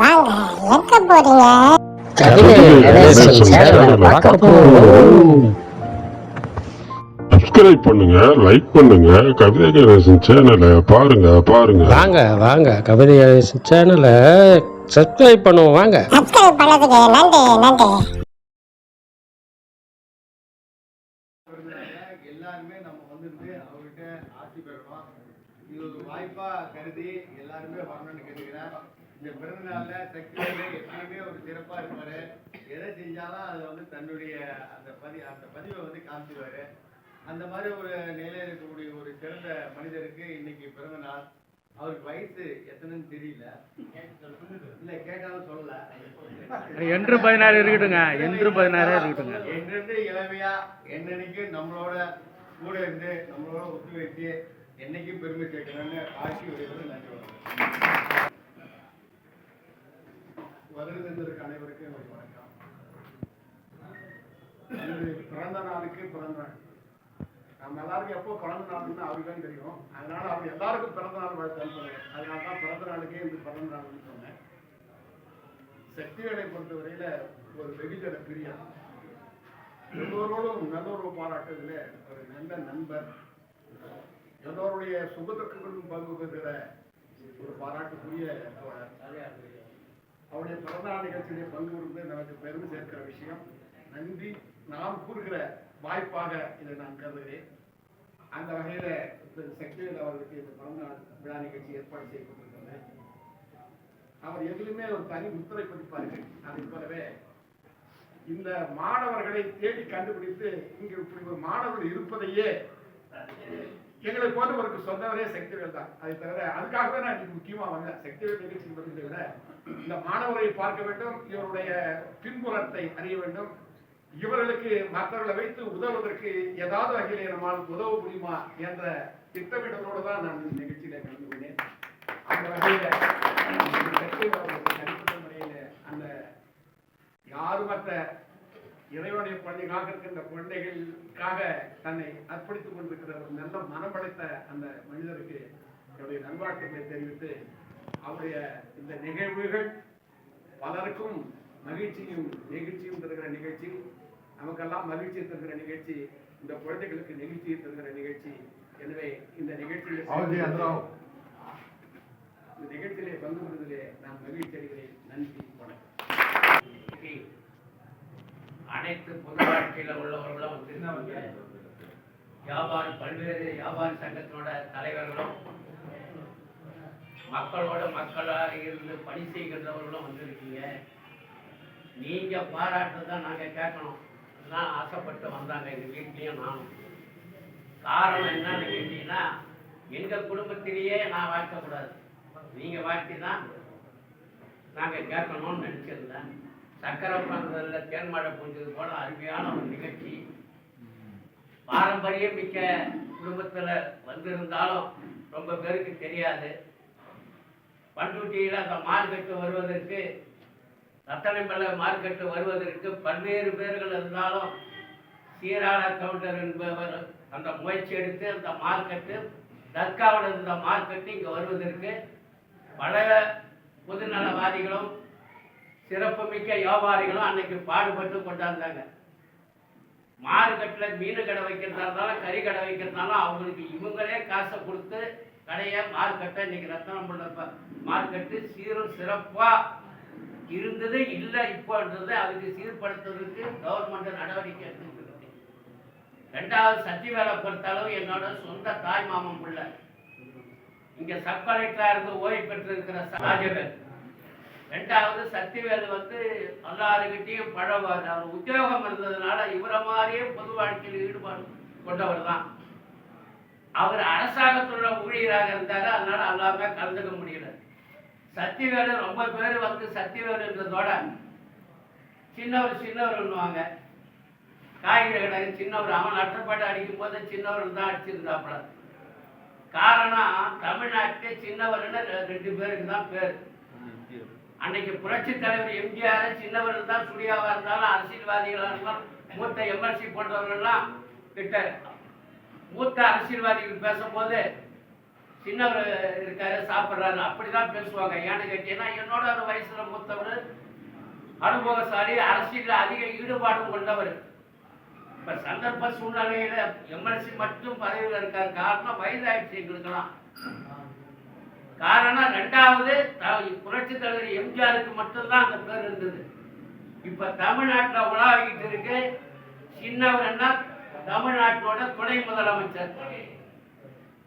வாங்க எங்க போறீங்க. சப்ஸ்கிரைப் பண்ணுங்க லைக் பண்ணுங்க. கவிதை கணேசன் சேனலை பாருங்க பாருங்க. வாங்க வாங்க. கவிதை நடேசன் சேனலை சப்ஸ்கிரைப் பண்ணுவோம் வாங்க. சப்ஸ்கிரைப் பண்ணதுக்கு நன்றி நன்றி. எல்லாருமே நம்ம வந்துட்டு அவர்கிட்ட ஆட்சி பெறணும். இது ஒரு வாய்ப்பா கருதி இந்த பிறந்த நாள்ல சக்தி வேலு எப்பயுமே ஒரு சிறப்பா இருப்பாரு. எதை செஞ்சாலும் அதை வந்து தன்னுடைய அந்த பதி அந்த பதிவை வந்து காமிச்சிருவாரு. அந்த மாதிரி ஒரு நிலையில இருக்கக்கூடிய ஒரு சிறந்த மனிதருக்கு இன்னைக்கு பிறந்த நாள் அவருக்கு வயசு எத்தனைன்னு தெரியல. இல்ல கேட்டாலும் சொல்லல. என்று பதினாறு இருக்கட்டுங்க என்று பதினாறு இருக்கட்டுங்க என்றென்று இளமையா என்னன்னைக்கு நம்மளோட கூட இருந்து நம்மளோட ஒத்துழைத்து என்னைக்கும் பெருமை சேர்க்கணும்னு ஆட்சி விடுவது நன்றி வணக்கம். அனைவருக்கும் என்னுடைய வணக்கம். இன்று பிறந்த நாளுக்கு பிறந்த நாள். நம்ம எல்லாருக்கும் எப்போ பிறந்த நாள்னு அவருக்கான் தெரியும். அதனால அவர் எல்லாருக்கும் பிறந்த நாள் வாழ்த்து அனுப்புறேன் அதனால தான் பிறந்த நாளுக்கே இந்த பிறந்த நாள்னு சொன்னேன். சக்திவேலை பொறுத்தவரையில ஒரு வெகுஜன பிரியா. எல்லோரோடும் நல்லுறவு பாராட்டுவதில் ஒரு நல்ல நண்பர். எல்லோருடைய சுகதுக்கங்களும் பங்கு பெறுகிற ஒரு பாராட்டுக்குரிய தோழர். அவருடைய பிறந்தநாள் நிகழ்ச்சியுடைய பங்கு பெறுவது நமக்கு பெருமை சேர்க்கிற விஷயம் நன்றி. நாம் கூறுகிற வாய்ப்பாக இதை நான் கருதுகிறேன். அந்த வகையில திரு அவர்களுக்கு இந்த பிறந்தநாள் விழா நிகழ்ச்சி ஏற்பாடு செய்யப்பட்டிருக்கிறது அவர் எதிலுமே ஒரு தனி முத்திரை பதிப்பார்கள். அதை போலவே இந்த மாணவர்களை தேடி கண்டுபிடித்து இங்கு இப்படி ஒரு மாணவர்கள் இருப்பதையே எங்களை போன்றவருக்கு சொன்னவரே சக்திவேல் தான். அதை தவிர அதுக்காகவே நான் இன்னைக்கு முக்கியமா வந்தேன் சக்திவேல் நிகழ்ச்சி வந்ததை விட இந்த மாணவரை பார்க்க வேண்டும் இவருடைய பின்புலத்தை அறிய வேண்டும். இவர்களுக்கு மற்றவர்களை வைத்து உதவுவதற்கு ஏதாவது வகையில் நம்மால் உதவ முடியுமா என்ற திட்டமிடலோடு தான் நான் இந்த நிகழ்ச்சியில கலந்து கொண்டேன். அந்த வகையில சக்திவேல் அவர்களுக்கு தனிப்பட்ட முறையில அந்த யாருமற்ற இறைவனை பள்ளிக்காக இருக்கின்ற குழந்தைகளுக்காக தன்னை அர்ப்பணித்துக் கொண்டிருக்கிற ஒரு நல்ல மனம் படைத்த அந்த மனிதருக்கு என்னுடைய நல்வாழ்த்துக்களை தெரிவித்து அவருடைய இந்த நிகழ்வுகள் பலருக்கும் மகிழ்ச்சியும் நெகிழ்ச்சியும் தருகிற நிகழ்ச்சி நமக்கெல்லாம் மகிழ்ச்சியை தருகிற நிகழ்ச்சி இந்த குழந்தைகளுக்கு நெகிழ்ச்சியை தருகிற நிகழ்ச்சி. எனவே இந்த நிகழ்ச்சியில் இந்த நிகழ்ச்சியிலே பங்கு பெறுவதிலே நான் மகிழ்ச்சி அடைகிறேன் நன்றி வணக்கம் இன்னைக்கு அனைத்து பொது உள்ளவர்களும் வந்து வியாபாரி பல்வேறு வியாபாரி சங்கத்தோட தலைவர்களும் மக்களோட மக்களாக இருந்து பணி செய்கின்றவர்களும் வந்திருக்கீங்க. நீங்க பாராட்டுதான் நாங்க கேட்கணும். தான் ஆசைப்பட்டு வந்தாங்க எங்க வீட்லயும் நானும். காரணம் என்னன்னு கேட்டீங்கன்னா எங்க குடும்பத்திலேயே நான் வாழ்க்கக்கூடாது நீங்க வாழ்க்கை தான் நாங்க கேட்கணும்னு நினைச்சிருந்தேன் சக்கரை பந்தல்ல தேன்மழை பூஞ்சது போல அருமையான ஒரு நிகழ்ச்சி. பாரம்பரியம் மிக்க குடும்பத்துல வந்திருந்தாலும் ரொம்ப பேருக்கு தெரியாது. பண்ருட்டியில் அந்த மார்க்கெட்டு வருவதற்கு ரத்தனமலை மார்க்கெட்டு வருவதற்கு பல்வேறு பேர்கள் இருந்தாலும் சீரான கவுண்டர் என்பவர் அந்த முயற்சி எடுத்து அந்த மார்க்கெட்டு தர்காவில் இருந்த மார்க்கெட்டு இங்கே வருவதற்கு பல பொதுநலவாதிகளும் சிறப்புமிக்க வியாபாரிகளும் அன்னைக்கு பாடுபட்டு கொண்டாந்தாங்க. மார்க்கெட்டில் மீன் கடை வைக்கிறதா இருந்தாலும் கறி கடை வைக்கிறதாலும் அவங்களுக்கு இவங்களே காசை கொடுத்து கடையை மார்க்கெட்டை இன்னைக்கு ரத்தனம் பண்ணப்ப மார்க்கெட்டு சீரும் சிறப்பாக இருந்தது இல்லை இப்போன்றது அதுக்கு சீர்படுத்துறதுக்கு கவர்மெண்ட் நடவடிக்கை எடுத்துக்கிட்டு ரெண்டாவது சத்திவேலை பொறுத்தளவு என்னோட சொந்த தாய் மாமன் பிள்ளை. இங்கே சப் இருந்து ஓய்வு பெற்று இருக்கிற ரெண்டாவது சக்திவேல் வந்து எல்லாருக்கிட்டையும் பழவார் அவர் உத்தியோகம் இருந்ததுனால இவரை மாதிரியே பொது வாழ்க்கையில் ஈடுபாடு கொண்டவர் தான். அவர் அரசாங்கத்துள்ள ஊழியராக இருந்தார். அதனால எல்லாமே கலந்துக்க முடியல. சத்திவேலு ரொம்ப பேர் வந்து சத்திவேலுன்றதோட சின்னவர் சின்னவர்னுவாங்க காய்கறி கடை சின்னவர் அவன் அட்டப்பாட்டு அடிக்கும் போது சின்னவர் தான் அடிச்சிருந்தாப்புல. காரணம் தமிழ்நாட்டிலே சின்னவர்னு ரெண்டு பேருக்கு தான் பேர். அன்னைக்கு புரட்சி தலைவர் எம்ஜிஆர் சின்னவர் தான் சுடியாவா இருந்தாலும் அரசியல்வாதிகளா இருந்தாலும் மூத்த எம்எல்சி போன்றவர்கள்லாம் கிட்ட மூத்த அரசியல்வாதிகள் பேசும்போது சின்னவர் இருக்காரு சாப்பிட்றாரு அப்படிதான் பேசுவாங்க. ஏன்னு கேட்டீங்கன்னா என்னோட அந்த வயசுல மூத்தவர் அனுபவசாலி அரசியல் அதிக ஈடுபாடும் கொண்டவர். இப்ப சந்தர்ப்ப சூழ்நிலையில எம்எல்சி மட்டும் பதவியில் இருக்காரு. காரணம் வயதாயிடுச்சு எங்களுக்கெல்லாம். காரணம் ரெண்டாவது புரட்சி தலைவர் எம்ஜிஆருக்கு மட்டும்தான் அந்த பேர் இருந்தது. இப்ப தமிழ்நாட்டில் உலாவிக்கிட்டு இருக்கு. சின்னவர்னா தமிழ்நாட்டோட துணை முதலமைச்சர்.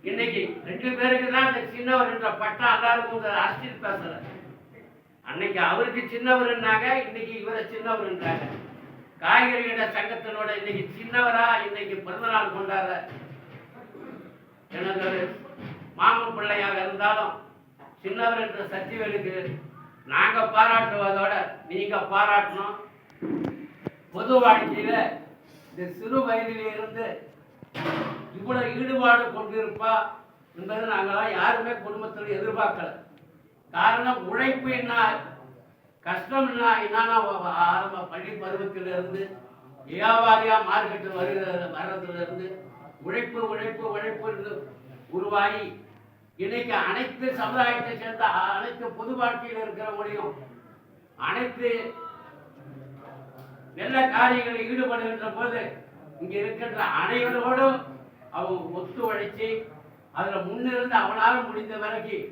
இன்னைக்கு ரெண்டு பேருக்கு தான் இந்த சின்னவர் என்ற பட்டம் எல்லாரும் அரசியல் பேசல. அன்னைக்கு அவருக்கு சின்னவர்னாங்க இன்னைக்கு இவரை சின்னவர்ன்றாங்க காய்கறிகள சங்கத்தினோட இன்னைக்கு சின்னவரா? இன்னைக்கு பிறந்தநாள் கொண்டாட எனது மாமன் பிள்ளையாக இருந்தாலும் சின்னவர் என்ற சத்திவேலுக்கு நாங்க பாராட்டுவதோட நீங்க பாராட்டணும். பொது வாழ்க்கையில இந்த சிறு வயதிலிருந்து இவ்வளவு ஈடுபாடு கொண்டிருப்பா என்பது நாங்களாம் யாருமே குடும்பத்தில் எதிர்பார்க்கல. காரணம் உழைப்பு என்ன கஷ்டம் என்ன என்னன்னா ஆரம்ப பள்ளி பருவத்திலிருந்து வியாபாரியாக வியாபாரியா மார்க்கெட்டு வருகிற வர்றதுல இருந்து உழைப்பு உழைப்பு உழைப்பு என்று உருவாகி இன்னைக்கு அனைத்து சமுதாயத்தை சேர்ந்த அனைத்து பொது வாழ்க்கையில் இருக்கிறவங்களையும் அனைத்து நல்ல காரியங்களில் ஈடுபடுகின்ற போது இங்க இருக்கின்ற அனைவரோடும் அவன் ஒத்து உழைச்சி அதுல முன்னிருந்து அவனால் முடிந்த வரைக்கும்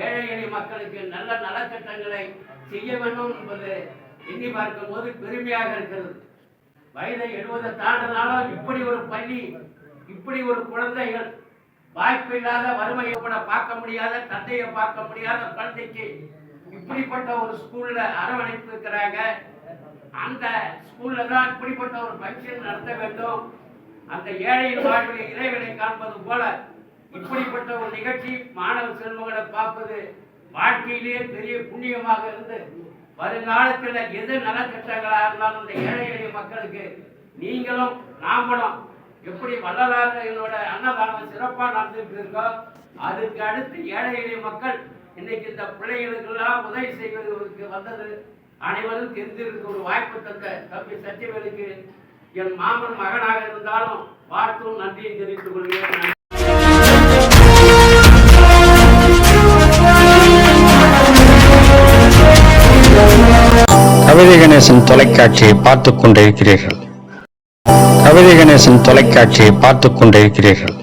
ஏழை எளிய மக்களுக்கு நல்ல நலத்திட்டங்களை செய்ய வேண்டும் என்பது எண்ணி பார்க்கும் போது பெருமையாக இருக்கிறது. வயதை எழுபதை தாண்டினாலும் இப்படி ஒரு பள்ளி இப்படி ஒரு குழந்தைகள் வாய்ப்பு இல்லாத வறுமையை கூட பார்க்க முடியாத தந்தையை பார்க்க முடியாத குழந்தைக்கு இப்படிப்பட்ட ஒரு ஸ்கூல்ல அரவணைப்பு இருக்கிறாங்க. அந்த ஸ்கூல்ல தான் இப்படிப்பட்ட ஒரு ஃபங்க்ஷன் நடத்த வேண்டும். அந்த ஏழையின் வாழ்வில் இறைவனை காண்பது போல இப்படிப்பட்ட ஒரு நிகழ்ச்சி மாணவ செல்வங்களை பார்ப்பது வாழ்க்கையிலேயே பெரிய புண்ணியமாக இருந்து வருங்காலத்தில் எது நலத்திட்டங்களாக இருந்தாலும் இந்த ஏழை எளிய மக்களுக்கு நீங்களும் நாமளும் எப்படி வள்ளலார்களோட அன்னதானம் சிறப்பாக நடந்துட்டு இருக்கோ அதுக்கு அடுத்து ஏழை எளிய மக்கள் இன்னைக்கு இந்த பிள்ளைகளுக்கெல்லாம் உதவி செய்வதற்கு வந்தது அனைவரும் தெரிந்திருக்க ஒரு வாய்ப்பு தந்த தம்பி சத்தியவேலுக்கு என் மாமன் மகனாக இருந்தாலும் வாழ்த்தும் நன்றியை தெரிவித்துக் கொள்கிறேன். கவிதை கணேசன் தொலைக்காட்சியை பார்த்துக் கொண்டிருக்கிறீர்கள். கவிதை கணேசன் தொலைக்காட்சியை பார்த்து கொண்டிருக்கிறீர்கள்.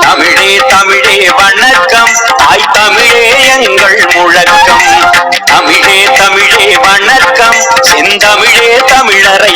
தமிழே தமிழே வணக்கம். தாய் தமிழே எங்கள் முழக்கம். தமிழே தமிழே வணக்கம். செந்தமிழே தமிழரை.